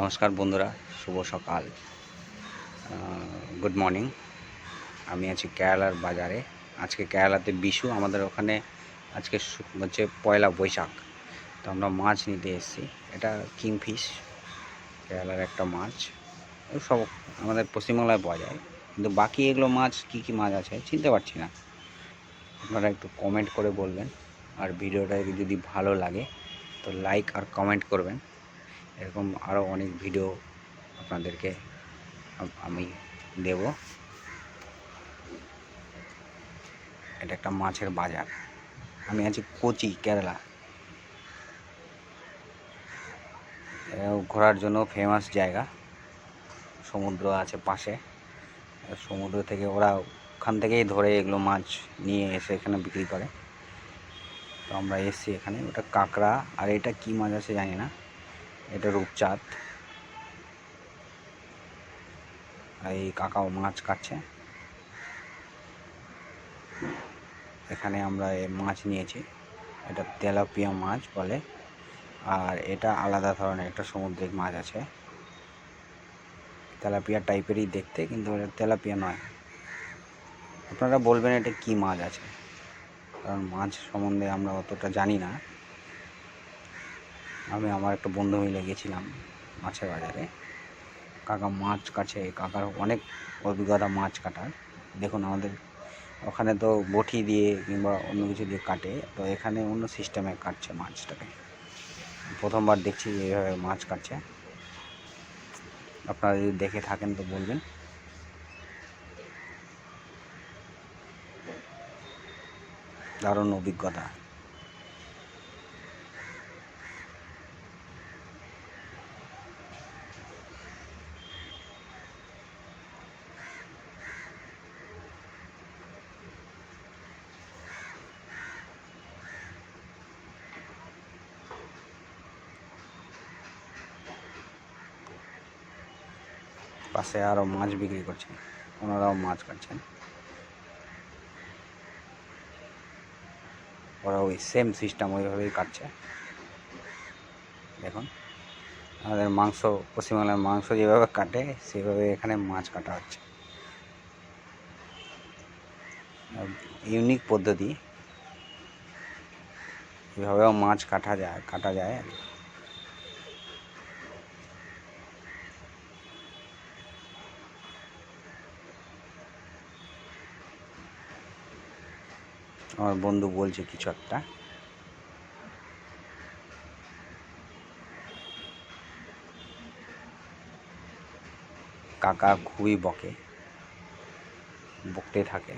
নমস্কার বন্ধুরা, শুভ সকাল। গুড মর্নিং আমি আছি কেরালার বাজারে। আজকে কেরালাতে বিশু, আমাদের ওখানে আজকে হচ্ছে পয়লা বৈশাখ। তো আমরা মাছ নিতে এসেছি। এটা কিংফিশ, কেরালার একটা মাছ। সব আমাদের পশ্চিমবাংলায় পাওয়া যায়। কিন্তু বাকি এগুলো মাছ, কি কি মাছ আছে চিনতে পারছি না। আপনারা একটু কমেন্ট করে বলবেন। আর ভিডিওটা যদি ভালো লাগে, তো লাইক আর কমেন্ট করবেন। এরকম আরও অনেক ভিডিও আপনাদেরকে আমি দেব। এটা একটা মাছের বাজার। আমি আছি কোচি, কেরালা। ঘোরার জন্য ফেমাস জায়গা। সমুদ্র আছে পাশে। সমুদ্র থেকে ওরা ওখান থেকেই ধরে এগুলো মাছ নিয়ে এসে এখানে বিক্রি করে। তো আমরা এসছি এখানে। ওটা কাঁকড়া। আর এটা কি মাছ আছে জানি না। এটা রূপচাঁদ এই কাকাও মাছ কাটছে। এখানে আমরা মাছ নিয়েছি। এটা তেলাপিয়া মাছ বলে। আর এটা আলাদা ধরনের একটা সামুদ্রিক মাছ আছে। তেলাপিয়া টাইপেরই দেখতে, কিন্তু এটা তেলাপিয়া নয়। আপনারা বলবেন এটা কি মাছ আছে? কারণ মাছ সম্বন্ধে আমরা অতটা জানি না। আমি আমার একটা বন্ধু মিলে গেছিলাম মাছের বাজারে। কাকা মাছ কাছে, কাকার অনেক অভিজ্ঞতা মাছ কাটার। দেখুন আমাদের ওখানে তো বটি দিয়ে কিংবা অন্য কিছু দিয়ে কাটে, তো এখানে অন্য সিস্টেমে কাটছে মাছটাকে। প্রথমবার দেখছি এইভাবে মাছ কাটছে। আপনারা যদি দেখে থাকেন তো বলবেন। দারুণ অভিজ্ঞতা। পাশে আরও মাছ বিক্রি করছেন, ওনারাও মাছ কাটছেন। ওরা ওই সেম সিস্টেম ওইভাবেই কাটছে। দেখুন, আমাদের মাংস, পশ্চিমবাংলার মাংস যেভাবে কাটে, সেভাবে এখানে মাছ কাটা হচ্ছে। ইউনিক পদ্ধতি। এভাবেও মাছ কাটা যায় কাটা যায় আমার বন্ধু বলছে কিছু একটা। কাকা খুবই বকে বকতে থাকে।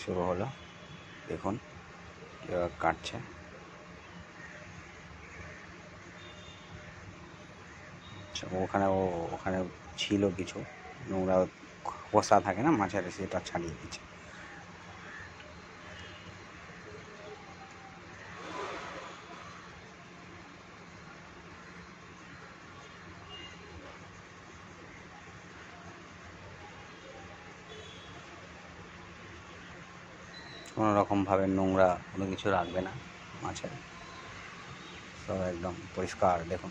শুরু হলো দেখুন কাটছে। ওখানে ওখানে ছিল কিছু। নোংরা খোসা থাকে না মাছের, সেটা ছাড়িয়ে দিচ্ছে। কোনো রকমভাবে নোংরা কোনো কিছু রাখবে না মাছের। সব একদম পরিষ্কার, দেখুন।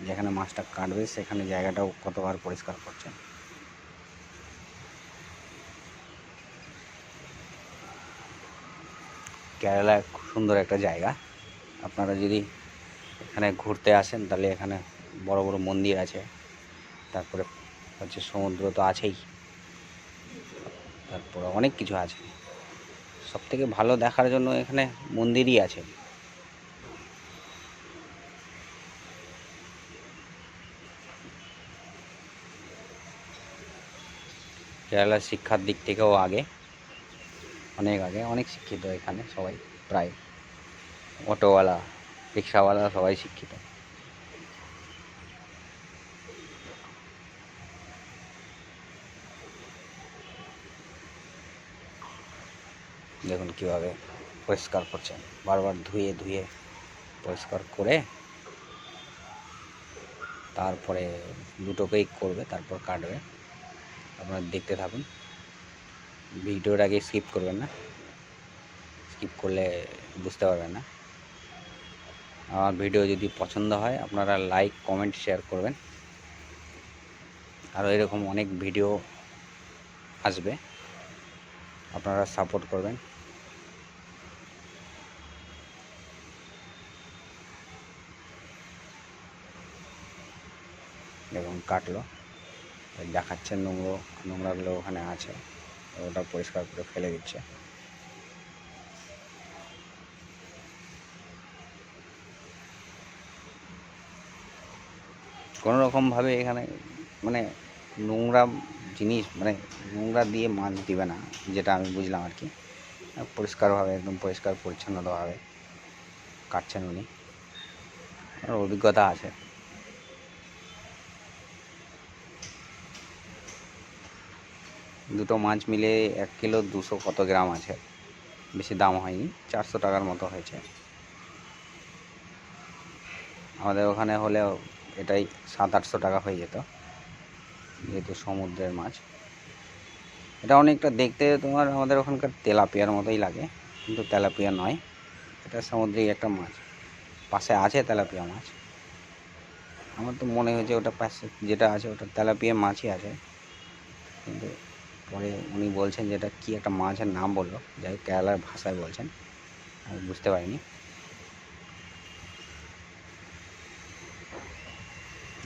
যেখানে মাছটা কাটবে, সেখানে জায়গাটাও কতবার পরিষ্কার করছেন? কেরালা খুব সুন্দর একটা জায়গা। আপনারা যদি এখানে ঘুরতে আসেন, তাহলে এখানে বড় বড় মন্দির আছে। তারপরে হচ্ছে সমুদ্র তো আছেই। তারপরে অনেক কিছু আছে। সব থেকে ভালো দেখার জন্য এখানে মন্দিরই আছে। কেরালার শিক্ষার দিক থেকেও আগে, অনেক আগে, অনেক শিক্ষিত এখানে সবাই, প্রায় অটোওয়ালা, রিক্সাওয়ালা সবাই শিক্ষিত। দেখুন কীভাবে পরিষ্কার করছেন বারবার ধুয়ে ধুয়ে পরিষ্কার করে তারপরে দুটোকেই করবে, তারপর কাটবে। আপনারা দেখতে থাকুন। ভিডিওর আগে স্কিপ করবেন না। স্কিপ করলে বুঝতে পারবেন না। আমার ভিডিও যদি পছন্দ হয়, আপনারা লাইক কমেন্ট শেয়ার করবেন। আরও এরকম অনেক ভিডিও আসবে। আপনারা সাপোর্ট করবেন। দেখুন, কাটলো। দেখাচ্ছে নোংরো, নোংরাগুলো ওখানে আছে। ওটা পরিষ্কার করে ফেলে দিচ্ছে। কোনো রকমভাবে এখানে মানে নোংরা জিনিস মানে নোংরা দিয়ে মাছ দিবে না, যেটা আমি বুঝলাম আর কি। পরিষ্কারভাবে, একদম পরিষ্কার পরিচ্ছন্নতাভাবে কাটছেন উনি। অভিজ্ঞতা আছে। দুটো মাছ মিলে এক কিলো দুশো কত গ্রাম আছে? বেশি দাম হয়নি, চারশো টাকার মতো হয়েছে। আমাদের ওখানে হলে এটাই সাত আটশো টাকা হয়ে যেত, যেহেতু সমুদ্রের মাছ। এটা অনেকটা দেখতে তোমার আমাদের ওখানকার তেলাপিয়ার মতোই লাগে, কিন্তু তেলাপিয়া নয়। এটা সামুদ্রিক একটা মাছ। পাশে আছে তেলাপিয়া মাছ। আমার তো মনে হয়েছে ওটা পাশে যেটা আছে ওটা তেলাপিয়া মাছই আছে। কিন্তু পরে উনি বলছেন যেটা কি একটা মাছের নাম বলল, যাই হোক কেরালার ভাষায় বলছেন, আমি বুঝতে পারিনি।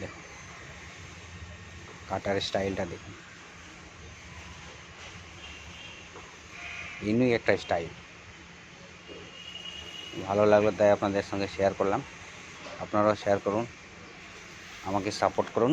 দেখুন, কাটার স্টাইলটা দেখুন। ইনুই একটা স্টাইল। ভালো লাগল তাই আপনাদের সঙ্গে শেয়ার করলাম। আপনারাও শেয়ার করুন, আমাকে সাপোর্ট করুন।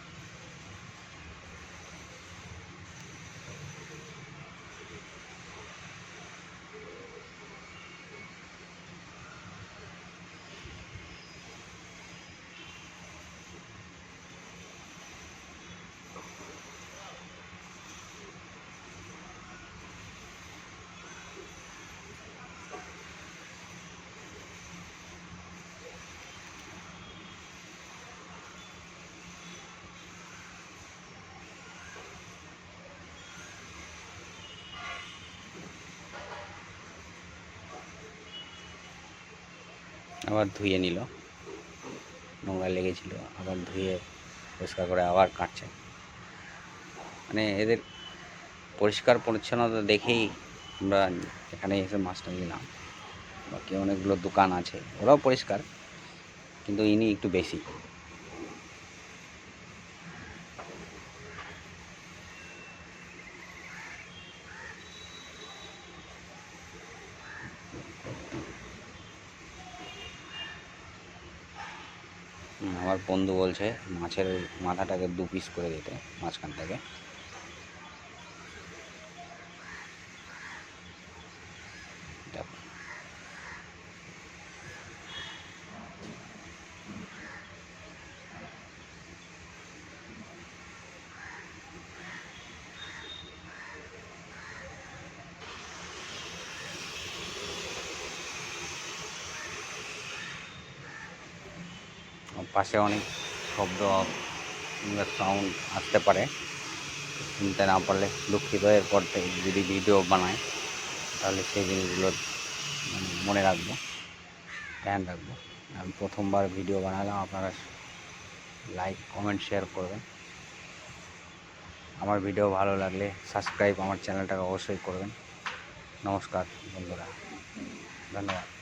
আবার ধুয়ে নিল। নোংরা লেগেছিল, আবার ধুয়ে পরিষ্কার করে আবার কাটছে। মানে এদের পরিষ্কার পরিচ্ছন্নতা দেখেই আমরা এখানে এসে মাছটা নিলাম। বাকি অনেকগুলো দোকান আছে, ওরাও পরিষ্কার, কিন্তু ইনি একটু বেশি। আমার বন্ধু বলছে মাছের মাথাটাকে দু পিস করে দিতে মাঝখান পাশে অনেক শব্দ কিংবা সাউন্ড আসতে পারে। শুনতে না পারলে দুঃখিত। এরপর থেকে যদি ভিডিও বানায়, তাহলে সেই জিনিসগুলো মানে মনে রাখব, ধ্যান রাখব। আমি প্রথমবার ভিডিও বানালাম, আপনারা লাইক কমেন্ট শেয়ার করবেন। আমার ভিডিও ভালো লাগলে সাবস্ক্রাইব আমার চ্যানেলটাকে অবশ্যই করবেন। নমস্কার বন্ধুরা। ধন্যবাদ।